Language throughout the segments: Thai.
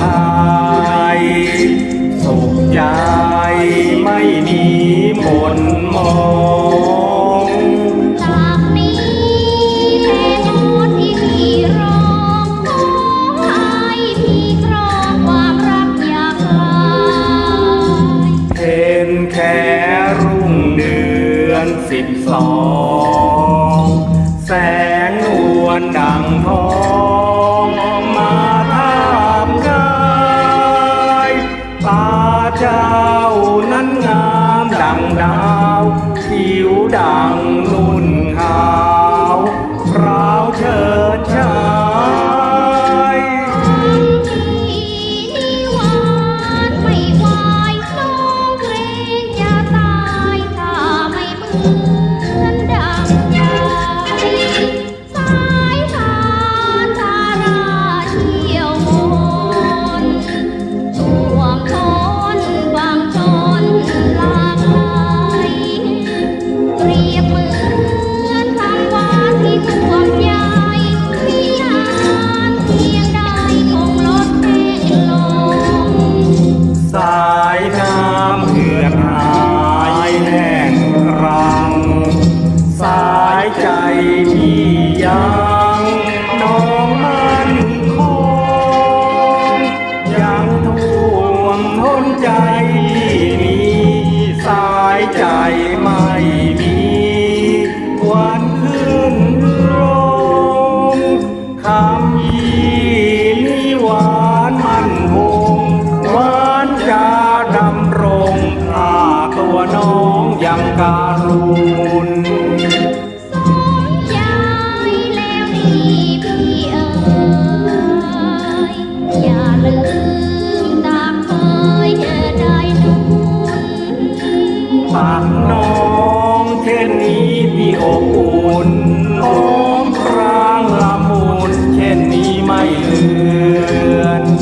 ทายสุขใจไม่มีหมนมองจากนี้แม่ทอดอินที่ร้องขอให้พี่ครองความรักอยากลายเพนแค่รุ่งเดือนสิบสอง đàn đau thiếu đàn nuôi. พี่ยังน้องมันคงยังท่วมท้นใจมีสายใจไม่มีวันขึ้นรงคำยีนิหวานมันหงหวานจะดำรงอาตัวน้องยังการู ไม่เลือน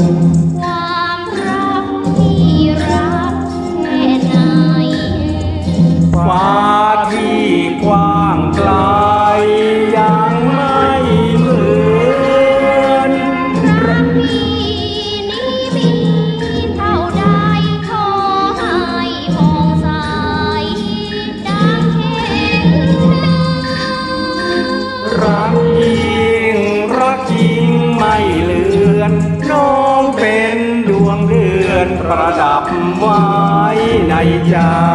や